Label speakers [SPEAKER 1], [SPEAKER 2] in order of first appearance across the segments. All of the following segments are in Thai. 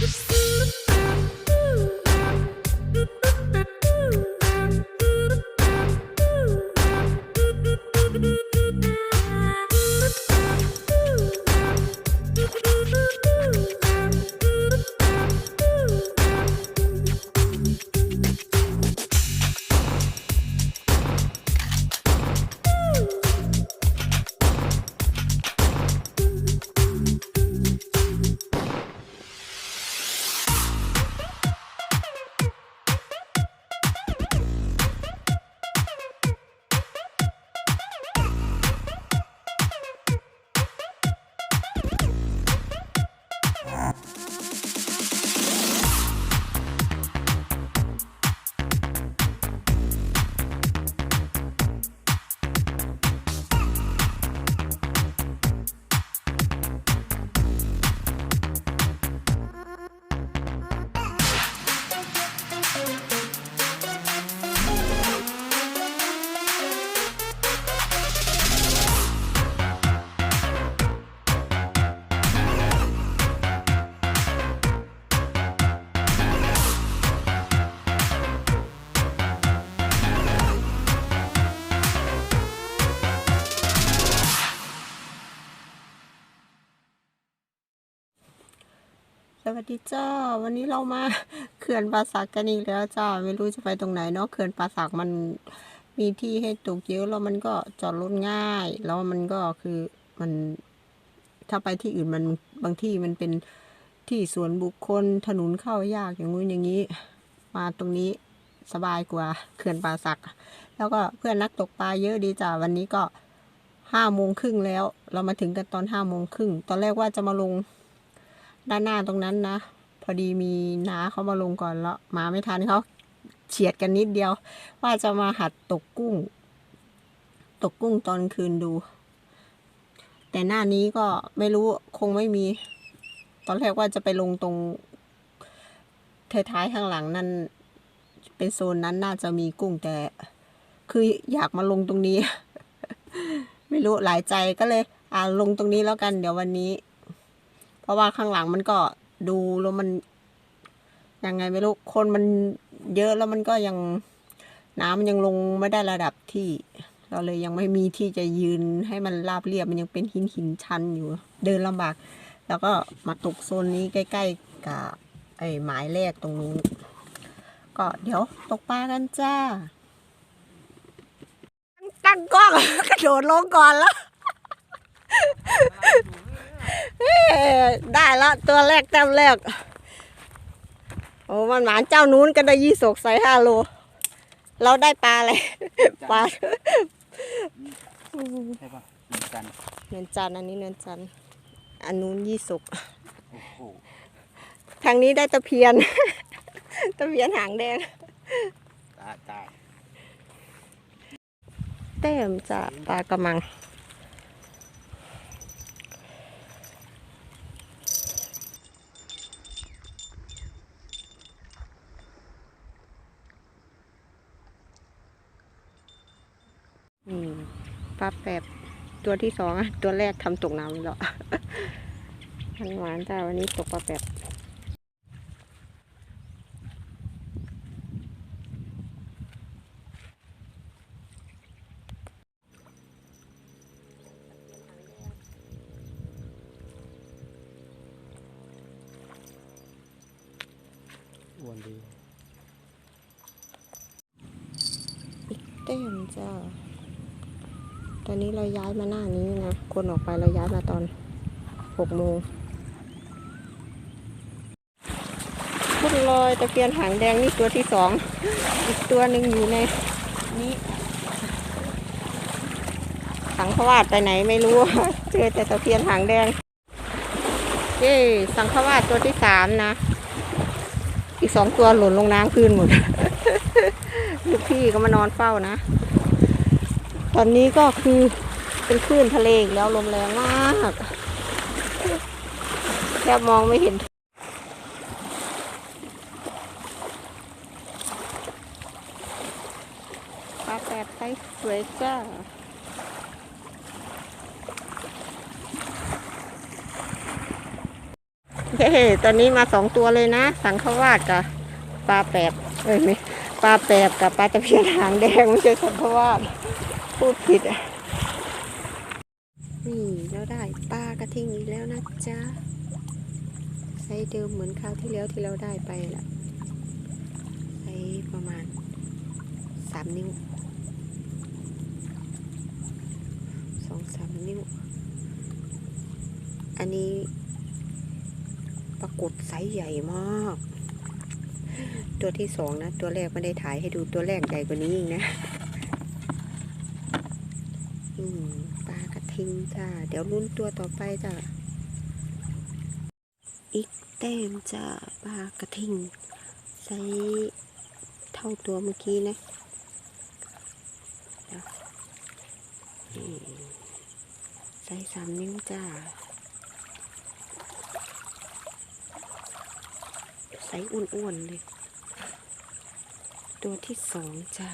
[SPEAKER 1] Oopsie. วัสดีจ้า วันนี้เรามาเขื่อนป่าสักกันอีกแล้วจ้า ไม่รู้จะไปตรงไหนเนาะ เขื่อนป่าสักมันมีที่ให้ตกเยอะแล้วมันก็จอดรถง่าย แล้วมันก็คือมัน ถ้าไปที่อื่นมันบางที่มันเป็นที่สวนบุคคลถนนเข้ายากอย่างงู้นอย่างนี้ มาตรงนี้สบายกว่าเขื่อนป่าสัก แล้วก็เพื่อนนักตกปลาเยอะดีจ้า วันนี้ก็ห้าโมงครึ่งแล้ว เรามาถึงกันตอนห้าโมงครึ่ง ตอนแรกว่าจะมาลง ด้านหน้าตรงนั้นนะ พอดีมีน้าเขามาลงก่อนแล้วมาไม่ทันเขาเฉียดกันนิดเดียว ว่าจะมาหัดตกกุ้ง ตกกุ้งตอนคืนดู แต่หน้านี้ก็ไม่รู้คงไม่มี ตอนแรกว่าจะไปลงตรงท้ายๆข้างหลังนั่นเป็นโซนนั้นน่าจะมีกุ้งแต่ คืออยากมาลงตรงนี้ ไม่รู้หลายใจก็เลย อ่าลงตรงนี้แล้วกัน เดี๋ยววันนี้ ราะว่าข้างหลังมันก็ดูแล้วมันยังไงไม่รู้คนมันเยอะแล้วมันก็ยังน้ำมันยังลงไม่ได้ระดับที่ เราเลยยังไม่มีที่จะยืนให้มันราบเรียบมันยังเป็นหินหินชันอยู่ เดินลำบาก แล้วก็มาตกโซนนี้ใกล้ ๆกับไอ้หมายแรกตรงนู้นก็เดี๋ยวตกปลากันจ้า ตั้งกล้องกระโดดลงก่อนแล้ว ได้แล้วตัวแรกแต้มแรก โอ้มันหมานเจ้านู้นก็ได้ยี่สกใส่ห้าโล เราได้ปลาอะไรปลา
[SPEAKER 2] ใช่ปะเหมือนกัน
[SPEAKER 1] เนินจันทร์อันนี้เนินจันทร์อันนู้นยี่สก
[SPEAKER 2] โอ้โห
[SPEAKER 1] ทางนี้ได้ตะเพียน ตะเพียนหางแดง
[SPEAKER 2] ตายตาย
[SPEAKER 1] เต็มจะปลากระมัง อืม ปลาแปบตัวที่สองอะตัวแรกทำตกน้ำแล้วมันหวานจ้าวันนี้ตกปลาแปบ
[SPEAKER 2] อ้วนดี
[SPEAKER 1] เต็มจ้า ตอนนี้เราย้ายมาหน้านี้นะ คนออกไปเราย้ายมาตอนหกโมงพุ่นลอยตะเพียนหางแดงนี่ตัวที่สอง อีกตัวหนึ่งอยู่ในนี้สังขวาดไปไหนไม่รู้ เจอแต่ตะเพียนหางแดงเย้สังขวาดตัวที่สามนะ อีกสองตัวหล่นลงน้ำคืนหมด ลูกพี่ก็มานอนเฝ้านะ ตอนนี้ก็คือเป็นคลื่นทะเลอีกแล้วลมแรงมากแทบมองไม่เห็นปลาแปดไปสวยจ้าเฮ้ตอนนี้มาสองตัวเลยนะ สังขวาดกับปลาแปบเอ้ยไม่ปลาแปบกับปลาตะเพียนหางแดงไม่ใช่สังขวาด พูดผิดอะนี่เราได้ปลากระทิงอีกแล้วนะจ๊ะไซส์เดิมเหมือนคราวที่แล้วที่เราได้ไปละไซส์ประมาณสามนิ้วสองสามนิ้ว อันนี้ปรากฏไซส์ใหญ่มาก ตัวที่สองนะ ตัวแรกไม่ได้ถ่ายให้ดูตัวแรกใหญ่กว่านี้อีกนะ ปลากระทิงจ้า เดี๋ยวลุ้นตัวต่อไปจ้า อีกแต้มจ้าปลากระทิงไซส์เท่าตัวเมื่อกี้นะเดี๋ยวอืมไซส์สามนิ้วจ้าไซส์อ้วนๆเลย ตัวที่สองจ้า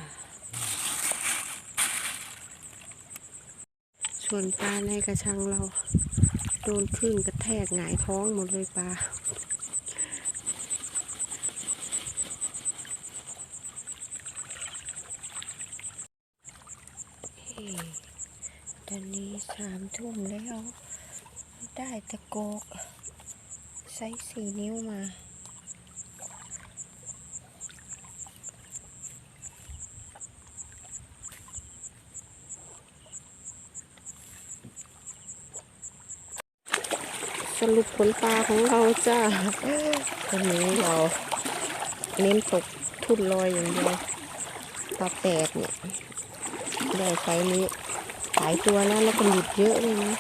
[SPEAKER 1] ส่วนปลาในกระชังเรา โดนคลื่นกระแทกหงายท้องหมดเลยปลาตอนนี้สามทุ่มแล้ว ได้ตะโกกไซส์สี่นิ้วมา รุปผลปลาของเราจ้าวันนี้เรา เน้นตกทุ่นลอยอย่างเดียวปลาแปดเนี่ยได้ไซนี้หลายตัวแล้วแล้วก็หลุดเยอะเลยนะ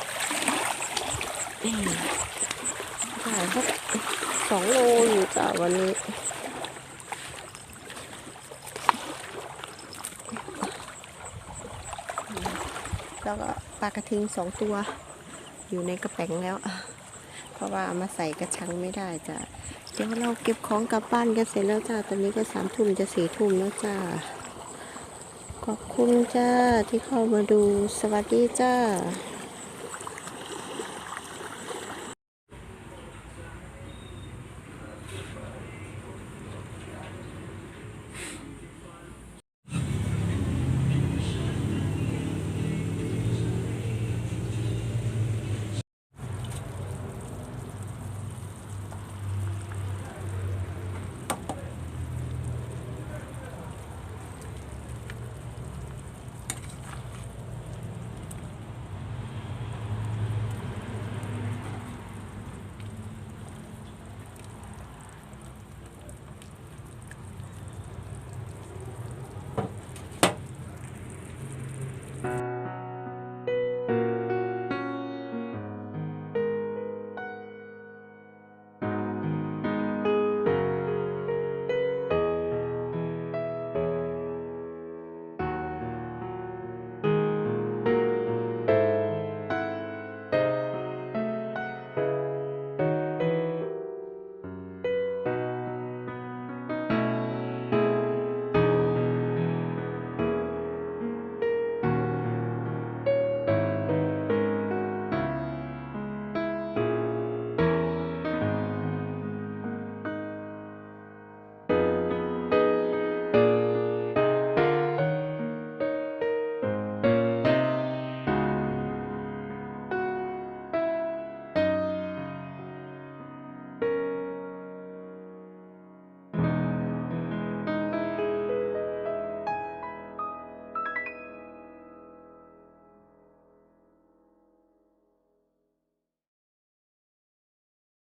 [SPEAKER 1] อืมได้สักสองโลอยู่จ้าวันนี้แล้วก็ปลากระทิงสองตัว อยู่ในกระแป๋งแล้ว เพราะว่าเอามาใส่กระชังไม่ได้จ้ะเดี๋ยวเราเก็บของกลับบ้านกันเสร็จแล้วจ้าตอนนี้ก็สามทุ่มจะสี่ทุ่มแล้วจ้าขอบคุณจ้าที่เข้ามาดูสวัสดีจ้า